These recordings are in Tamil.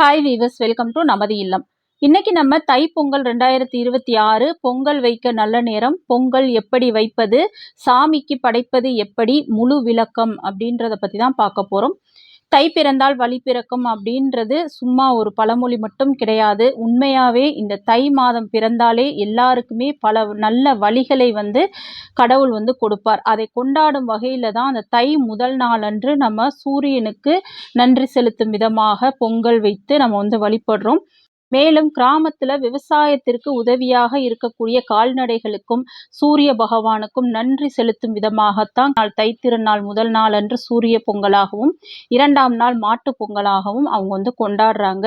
ஹாய் வீவர்ஸ் வெல்கம் டு நமது இல்லம். இன்னைக்கு நம்ம தை பொங்கல் ரெண்டாயிரத்தி இருபத்தி ஆறு பொங்கல் வைக்க நல்ல நேரம் பொங்கல் எப்படி வைப்பது சாமிக்கு படைப்பது எப்படி முழு விளக்கம் அப்படின்றத பற்றி தான் பார்க்க போகிறோம் தை பிறந்தால் வழி பிறக்கும் அப்படின்றது சும்மா ஒரு பழமொழி மட்டும் கிடையாது. உண்மையாகவே இந்த தை மாதம் பிறந்தாலே எல்லாருக்குமே பல நல்ல வழிகளை வந்து கடவுள் வந்து கொடுப்பார். அதை கொண்டாடும் வகையில் தான் அந்த தை முதல் நாளன்று நம்ம சூரியனுக்கு நன்றி செலுத்தும் விதமாக பொங்கல் வைத்து நம்ம வந்து வழிபடுறோம். மேலும் கிராமத்துல விவசாயத்திற்கு உதவியாக இருக்கக்கூடிய கால்நடைகளுக்கும் சூரிய பகவானுக்கும் நன்றி செலுத்தும் விதமாகத்தான் நாள் தைத்திருநாள் முதல் நாள் அன்று சூரிய பொங்கலாகவும் இரண்டாம் நாள் மாட்டு பொங்கலாகவும் அவங்க வந்து கொண்டாடுறாங்க.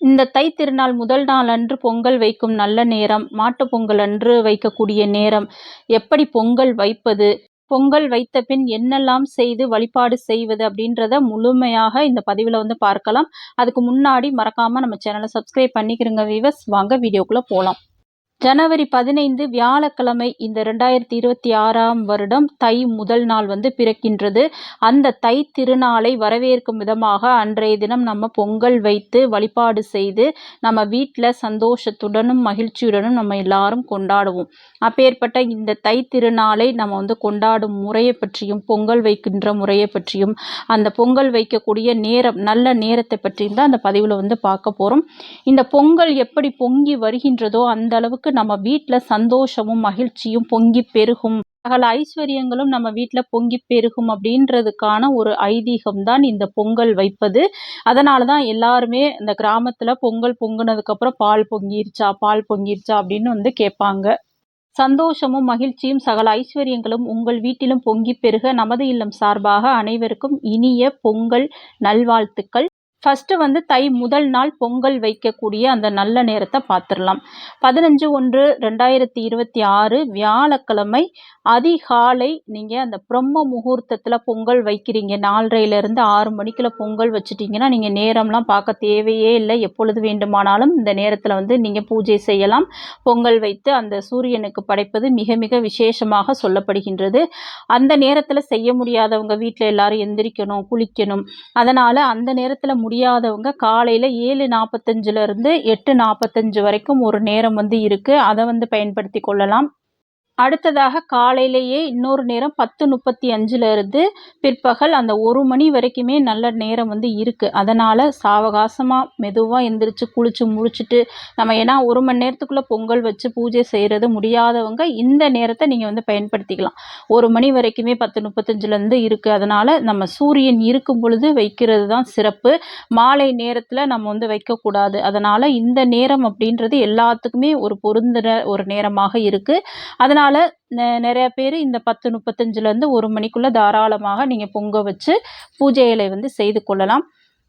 இந்த தை திருநாள் முதல் நாள் அன்று பொங்கல் வைக்கும் நல்ல நேரம் மாட்டு பொங்கல் அன்று வைக்கக்கூடிய நேரம் எப்படி பொங்கல் வைப்பது பொங்கல் வைத்த பின் என்னெல்லாம் செய்து வழிபாடு செய்வது அப்படின்றத முழுமையாக இந்த பதிவில் வந்து பார்க்கலாம். அதுக்கு முன்னாடி மறக்காமல் நம்ம சேனலை சப்ஸ்கிரைப் பண்ணிக்கிறங்க வீவர்ஸ் வாங்க வீடியோக்குள்ளே போகலாம் ஜனவரி பதினைந்து வியாழக்கிழமை இந்த ரெண்டாயிரத்தி இருபத்தி ஆறாம் வருடம் தை முதல் நாள் வந்து பிறக்கின்றது. அந்த தை திருநாளை வரவேற்கும் விதமாக அன்றைய தினம் நம்ம பொங்கல் வைத்து வழிபாடு செய்து நம்ம வீட்டில் சந்தோஷத்துடனும் மகிழ்ச்சியுடனும் நம்ம எல்லாரும் கொண்டாடுவோம். அப்பேற்பட்ட இந்த தை திருநாளை நம்ம வந்து கொண்டாடும் முறையை பற்றியும் பொங்கல் வைக்கின்ற முறையை பற்றியும் அந்த பொங்கல் வைக்கக்கூடிய நேரம் நல்ல நேரத்தை பற்றியும் தான் அந்த பதிவில் வந்து பார்க்க போகிறோம் இந்த பொங்கல் எப்படி பொங்கி வருகின்றதோ அந்த அளவுக்கு நம்ம வீட்டில் சந்தோஷமும் மகிழ்ச்சியும் பொங்கி பெருகும். சகல ஐஸ்வர்யங்களும் நம்ம வீட்டில் பொங்கி பெருகும் அப்படின்றதுக்கான ஒரு ஐதீகம் தான் இந்த பொங்கல் வைப்பது. அதனால தான் எல்லாருமே இந்த கிராமத்தில் பொங்கல் பொங்குனதுக்கப்புறம் பால் பொங்கிருச்சா பால் பொங்கிருச்சா அப்படின்னு வந்து கேட்பாங்க. சந்தோஷமும் மகிழ்ச்சியும் சகல ஐஸ்வர்யங்களும் உங்கள் வீட்டிலும் பொங்கி பெருக நமது இல்லம் சார்பாக அனைவருக்கும் இனிய பொங்கல் நல்வாழ்த்துக்கள். ஃபஸ்ட்டு வந்து தை முதல் நாள் பொங்கல் வைக்கக்கூடிய அந்த நல்ல நேரத்தை பார்த்துடலாம். பதினஞ்சு ஒன்று ரெண்டாயிரத்தி இருபத்தி ஆறு வியாழக்கிழமை அதிகாலை நீங்கள் அந்த பிரம்ம முகூர்த்தத்தில் பொங்கல் வைக்கிறீங்க. நாலரையிலேருந்து ஆறு மணிக்குள்ள பொங்கல் வச்சுட்டிங்கன்னா நீங்கள் நேரம்லாம் பார்க்க தேவையே இல்லை. எப்பொழுது வேண்டுமானாலும் இந்த நேரத்தில் வந்து நீங்கள் பூஜை செய்யலாம். பொங்கல் வைத்து அந்த சூரியனுக்கு படைப்பது மிக மிக விசேஷமாக சொல்லப்படுகின்றது. அந்த நேரத்தில் செய்ய முடியாதவங்க வீட்டில் எல்லாரும் எந்திரிக்கணும் குளிக்கணும். அதனால் அந்த நேரத்தில் முடியாதவங்க காலையில் ஏழு நாற்பத்தஞ்சிலேருந்து எட்டு நாற்பத்தஞ்சு வரைக்கும் ஒரு நேரம் வந்து இருக்குது அதை வந்து பயன்படுத்தி கொள்ளலாம். அடுத்ததாக காலையிலேயே இன்னொரு நேரம் பத்து முப்பத்தி அஞ்சுலேருந்து பிற்பகல் அந்த ஒரு மணி வரைக்குமே நல்ல நேரம் வந்து இருக்குது அதனால் சாவகாசமாக மெதுவாக எந்திரிச்சு குளிச்சு முடிச்சுட்டு நம்ம ஏன்னா ஒரு மணி நேரத்துக்குள்ளே பொங்கல் வச்சு பூஜை செய்கிறது முடியாதவங்க இந்த நேரத்தை நீங்கள் வந்து பயன்படுத்திக்கலாம். ஒரு மணி வரைக்குமே பத்து முப்பத்தஞ்சுலேருந்து இருக்குது அதனால் நம்ம சூரியன் இருக்கும் பொழுது வைக்கிறது தான் சிறப்பு. மாலை நேரத்தில் நம்ம வந்து வைக்கக்கூடாது. அதனால் இந்த நேரம் அப்படின்றது எல்லாத்துக்குமே ஒரு பொருந்துகிற ஒரு நேரமாக இருக்குது அதனால் அதனால் நிறையா பேர் இந்த பத்து முப்பத்தஞ்சுலேருந்து ஒரு மணிக்குள்ளே தாராளமாக நீங்கள் பொங்க வச்சு பூஜைகளை வந்து செய்து கொள்ளலாம்.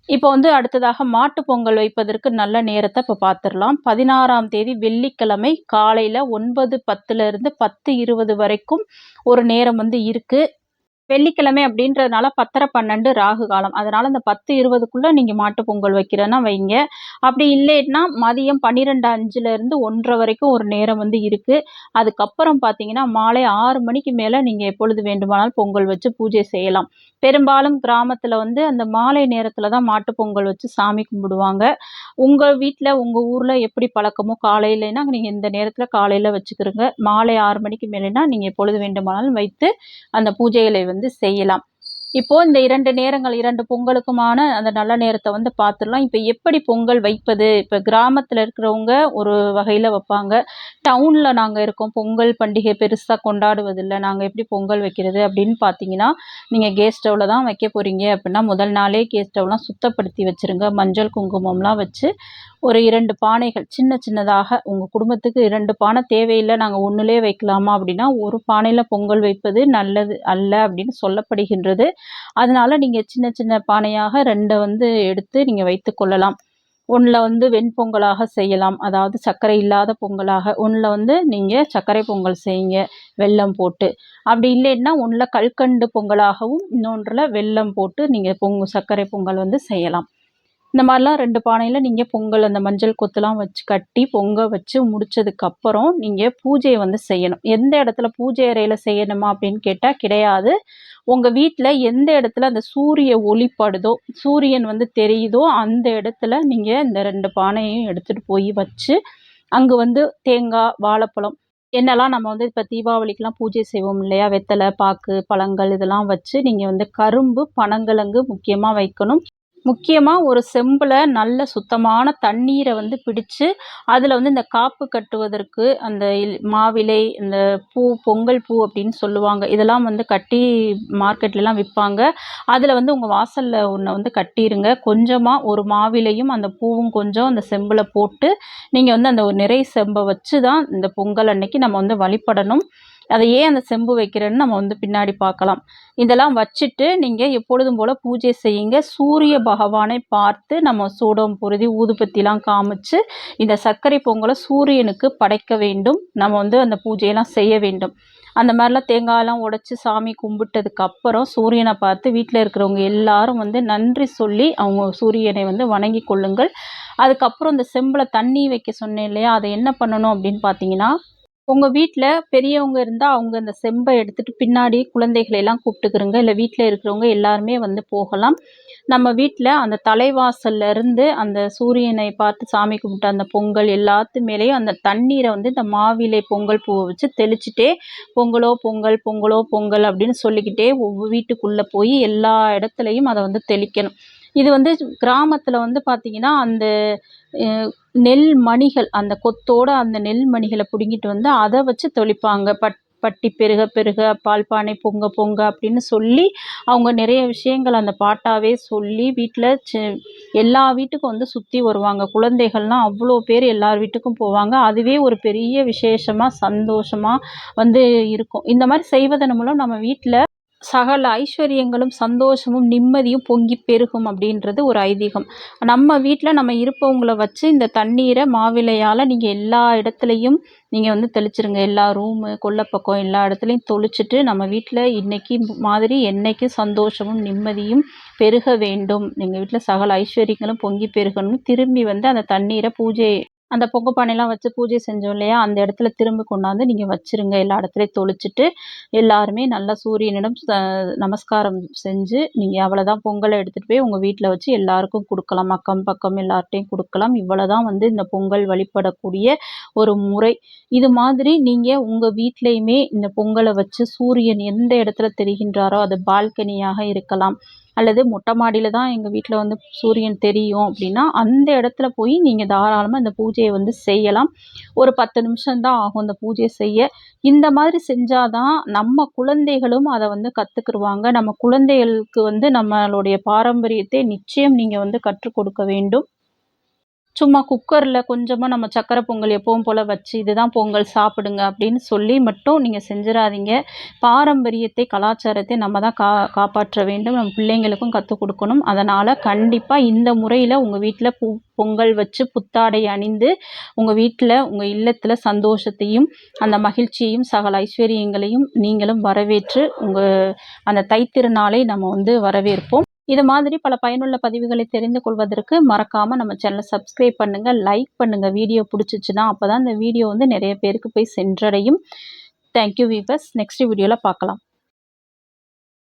இப்போ வந்து அடுத்ததாக மாட்டு பொங்கல் வைப்பதற்கு நல்ல நேரத்தை இப்போ பார்த்துடலாம் பதினாறாம் தேதி வெள்ளிக்கிழமை காலையில் ஒன்பது பத்துலேருந்து பத்து இருபது வரைக்கும் ஒரு நேரம் வந்து இருக்குது வெள்ளிக்கிழமை அப்படின்றதுனால பத்தரை பன்னெண்டு ராகு காலம். அதனால் அந்த பத்து இருபதுக்குள்ளே நீங்கள் மாட்டு பொங்கல் வைக்கிறேன்னா வைங்க. அப்படி இல்லைன்னா மதியம் பன்னிரெண்டு அஞ்சுலேருந்து ஒன்றரை வரைக்கும் ஒரு நேரம் வந்து இருக்குது அதுக்கப்புறம் பார்த்தீங்கன்னா மாலை ஆறு மணிக்கு மேலே நீங்கள் எப்பொழுது வேண்டுமானாலும் பொங்கல் வச்சு பூஜை செய்யலாம். பெரும்பாலும் கிராமத்தில் வந்து அந்த மாலை நேரத்தில் தான் மாட்டு பொங்கல் வச்சு சாமி கும்பிடுவாங்க. உங்கள் வீட்டில் உங்கள் ஊரில் எப்படி பழக்கமோ காலையிலனா நீங்கள் இந்த நேரத்தில் காலையில் வச்சுக்கிறோங்க மாலை ஆறு மணிக்கு மேலேனா நீங்கள் எப்பொழுது வேண்டுமானாலும் வைத்து அந்த பூஜைகளை வந்து செய்யலாம். இப்போது இந்த இரண்டு நேரங்கள் இரண்டு பொங்கலுக்குமான அந்த நல்ல நேரத்தை வந்து பார்த்துடலாம். இப்போ எப்படி பொங்கல் வைப்பது? இப்போ கிராமத்தில் இருக்கிறவங்க ஒரு வகையில் வைப்பாங்க. டவுனில் நாங்கள் இருக்கோம். பொங்கல் பண்டிகை பெருசாக கொண்டாடுவதில்லை. நாங்கள் எப்படி பொங்கல் வைக்கிறது அப்படின்னு பார்த்தீங்கன்னா நீங்கள் கேஸ் ஸ்டவ்வில் தான் வைக்க போகிறீங்க அப்படின்னா முதல் நாளே கேஸ் ஸ்டவ்லாம் சுத்தப்படுத்தி வச்சுருங்க. மஞ்சள் குங்குமம்லாம் வச்சு ஒரு இரண்டு பானைகள் சின்ன சின்னதாக உங்கள் குடும்பத்துக்கு இரண்டு பானை தேவையில்லை. நாங்கள் ஒன்றுலே வைக்கலாமா அப்படின்னா ஒரு பானையில் பொங்கல் வைப்பது நல்லது அல்ல அப்படின்னு சொல்லப்படுகின்றது. அதனால் நீங்கள் சின்ன சின்ன பானையாக ரெண்டை வந்து எடுத்து நீங்கள் வைத்து கொள்ளலாம். ஒன்றில் வந்து வெண்பொங்கலாக செய்யலாம். அதாவது சர்க்கரை இல்லாத பொங்கலாக. ஒன்றில் வந்து நீங்கள் சர்க்கரை பொங்கல் செய்யுங்க. வெல்லம் போட்டு. அப்படி இல்லைன்னா ஒன்றில் கல்கண்டு பொங்கலாகவும் இன்னொன்றில் வெல்லம் போட்டு நீங்கள் பொங்கு சர்க்கரை பொங்கல் வந்து செய்யலாம். இந்த மாதிரிலாம் ரெண்டு பானையில் நீங்கள் பொங்கல் அந்த மஞ்சள் கொத்துலாம் வச்சு கட்டி பொங்க வச்சு முடிச்சதுக்கப்புறம் நீங்கள் பூஜையை வந்து செய்யணும். எந்த இடத்துல பூஜை அறையில் செய்யணுமா அப்படின்னு கேட்டால் கிடையாது. உங்கள் வீட்டில் எந்த இடத்துல அந்த சூரிய ஒளிப்படுதோ சூரியன் வந்து தெரியுதோ அந்த இடத்துல நீங்கள் இந்த ரெண்டு பானையையும் எடுத்துகிட்டு போய் வச்சு அங்கே வந்து தேங்காய் வாழைப்பழம் என்னெல்லாம் நம்ம வந்து இப்போ தீபாவளிக்கெலாம் பூஜை செய்வோம் இல்லையா? வெத்தலை பாக்கு பழங்கள் இதெல்லாம் வச்சு நீங்கள் வந்து கரும்பு பனங்கிழங்கு முக்கியமாக வைக்கணும். முக்கியமாக ஒரு செம்பில் நல்ல சுத்தமான தண்ணீரை வந்து பிடிச்சு அதில் வந்து இந்த காப்பு கட்டுவதற்கு அந்த மாவிலை இந்த பூ பொங்கல் பூ அப்படின்னு சொல்லுவாங்க. இதெல்லாம் வந்து கட்டி மார்க்கெட்லலாம் விற்பாங்க அதில் வந்து உங்கள் வாசலில் ஒன்றை வந்து கட்டிடுங்க கொஞ்சமாக ஒரு மாவிலையும் அந்த பூவும் கொஞ்சம் அந்த செம்பில் போட்டு நீங்கள் வந்து அந்த ஒரு நிறை செம்பை வச்சு தான் இந்த பொங்கல் அன்னைக்கு நம்ம வந்து வழிபடணும். அதை ஏன் அந்த செம்பு வைக்கிறேன்னு நம்ம வந்து பின்னாடி பார்க்கலாம். இதெல்லாம் வச்சுட்டு நீங்கள் எப்பொழுதும் போல் பூஜை செய்யுங்க. சூரிய பகவானை பார்த்து நம்ம சூடம் பொருதி ஊதுபத்திலாம் காமிச்சு இந்த சர்க்கரை பொங்கலை சூரியனுக்கு படைக்க வேண்டும். நம்ம வந்து அந்த பூஜையெல்லாம் செய்ய வேண்டும். அந்த மாதிரிலாம் தேங்காயெல்லாம் உடச்சி சாமி கும்பிட்டதுக்கு அப்புறம் சூரியனை பார்த்து வீட்டில் இருக்கிறவங்க எல்லாரும் வந்து நன்றி சொல்லி அவங்க சூரியனை வந்து வணங்கி கொள்ளுங்கள். அதுக்கப்புறம் இந்த செம்பில் தண்ணி வைக்க சொன்னேன் இல்லையா? அதை என்ன பண்ணணும் அப்படின்னு பார்த்தீங்கன்னா உங்கள் வீட்டில் பெரியவங்க இருந்தால் அவங்க அந்த செம்பை எடுத்துகிட்டு பின்னாடி குழந்தைகளை எல்லாம் கூப்பிட்டுக்கிறோங்க. இல்லை வீட்டில் இருக்கிறவங்க எல்லாருமே வந்து போகலாம். நம்ம வீட்டில் அந்த தலைவாசல்ல இருந்து அந்த சூரியனை பார்த்து சாமி கும்பிட்டு அந்த பொங்கல் எல்லாத்து மேலேயும் அந்த தண்ணீரை வந்து இந்த மாவிலை பொங்கல் பூவை வச்சு தெளிச்சுட்டே பொங்கலோ பொங்கல் பொங்கலோ பொங்கல் அப்படின்னு சொல்லிக்கிட்டே ஒவ்வொரு வீட்டுக்குள்ளே போய் எல்லா இடத்துலையும் அதை வந்து தெளிக்கணும். இது வந்து கிராமத்தில் வந்து பார்த்திங்கன்னா அந்த நெல் மணிகள் அந்த கொத்தோட அந்த நெல் மணிகளை பிடுங்கிட்டு வந்து அதை வச்சு தெளிப்பாங்க. பட் பட்டி பெருக பெருக பால்பானை பொங்க பொங்க அப்படின்னு சொல்லி அவங்க நிறைய விஷயங்கள் அந்த பாட்டாகவே சொல்லி வீட்டில் எல்லா வீட்டுக்கும் வந்து சுற்றி வருவாங்க. குழந்தைகள்லாம் அவ்வளோ பேர் எல்லார் வீட்டுக்கும் போவாங்க. அதுவே ஒரு பெரிய விசேஷமாக சந்தோஷமாக வந்து இருக்கும். இந்த மாதிரி செய்வதன் மூலம் நம்ம வீட்டில் சகல ஐஸ்வர்யங்களும் சந்தோஷமும் நிம்மதியும் பொங்கி பெருகும் அப்படின்றது ஒரு ஐதீகம். நம்ம வீட்டில் நம்ம இருப்பவங்கள வச்சு இந்த தண்ணீரை மாவிலையால் நீங்கள் எல்லா இடத்துலையும் நீங்கள் வந்து தெளிச்சிருங்க. எல்லா ரூமு கொல்லப்பக்கம் எல்லா இடத்துலையும் தொளிச்சிட்டு நம்ம வீட்டில் இன்றைக்கி மாதிரி என்றைக்கும் சந்தோஷமும் நிம்மதியும் பெருக வேண்டும். எங்கள் வீட்டில் சகல ஐஸ்வர்யங்களும் பொங்கி பெருகணும் திரும்பி வந்து அந்த தண்ணீரை பூஜை அந்த பொங்க பானைலாம் வச்சு பூஜை செஞ்சோம் இல்லையா? அந்த இடத்துல திரும்ப கொண்டாந்து நீங்கள் வச்சுருங்க. எல்லா இடத்துலையும் தொளிச்சிட்டு எல்லாருமே நல்லா சூரியனிடம் நமஸ்காரம் செஞ்சு நீங்கள் அவ்வளோதான் பொங்கலை எடுத்துகிட்டு போய் உங்கள் வீட்டில் வச்சு எல்லாருக்கும் கொடுக்கலாம். அக்கம் பக்கம் எல்லார்ட்டையும் கொடுக்கலாம். இவ்வளோ தான் வந்து இந்த பொங்கல் வழிபடக்கூடிய ஒரு முறை. இது மாதிரி நீங்கள் உங்கள் வீட்லேயுமே இந்த பொங்கலை வச்சு சூரியன் எந்த இடத்துல தெரிகின்றாரோ அது பால்கனியாக இருக்கலாம். அல்லது மொட்டை மாடியில் தான் எங்கள் வீட்டில் வந்து சூரியன் தெரியும் அப்படின்னா அந்த இடத்துல போய் நீங்கள் தாராளமாக இந்த பூஜையை வந்து செய்யலாம். ஒரு பத்து நிமிஷம் தான் ஆகும் இந்த பூஜையை செய்ய. இந்த மாதிரி செஞ்சால் தான் நம்ம குழந்தைகளும் அதை வந்து கற்றுக்குருவாங்க நம்ம குழந்தைகளுக்கு வந்து நம்மளுடைய பாரம்பரியத்தை நிச்சயம் நீங்கள் வந்து கற்றுக் கொடுக்க வேண்டும். சும்மா குக்கரில் கொஞ்சமாக நம்ம சக்கரை பொங்கல் எப்பவும் போல் வச்சு இதுதான் பொங்கல் சாப்பிடுங்க அப்படின்னு சொல்லி மட்டும் நீங்கள் செஞ்சிடாதீங்க. பாரம்பரியத்தை கலாச்சாரத்தை நம்ம தான் கா காப்பாற்ற வேண்டும். நம்ம பிள்ளைங்களுக்கும் கற்றுக் கொடுக்கணும். அதனால் கண்டிப்பாக இந்த முறையில் உங்கள் வீட்டில் பூ பொங்கல் வச்சு புத்தாடை அணிந்து உங்கள் வீட்டில் உங்கள் இல்லத்தில் சந்தோஷத்தையும் அந்த மகிழ்ச்சியையும் சகல ஐஸ்வர்யங்களையும் நீங்களும் வரவேற்று உங்கள் அந்த தைத்திருநாளை நம்ம வந்து வரவேற்போம். இது மாதிரி பல பயனுள்ள பதிவுகளை தெரிந்து கொள்வதற்கு மறக்காமல் நம்ம சேனலை சப்ஸ்கிரைப் பண்ணுங்கள் லைக் பண்ணுங்கள் வீடியோ பிடிச்சிச்சுன்னா அப்போ தான் இந்த வீடியோ வந்து நிறைய பேருக்கு போய் சென்றடையும். தேங்க்யூ வீவர்ஸ் நெக்ஸ்ட் வீடியோவில் பார்க்கலாம்.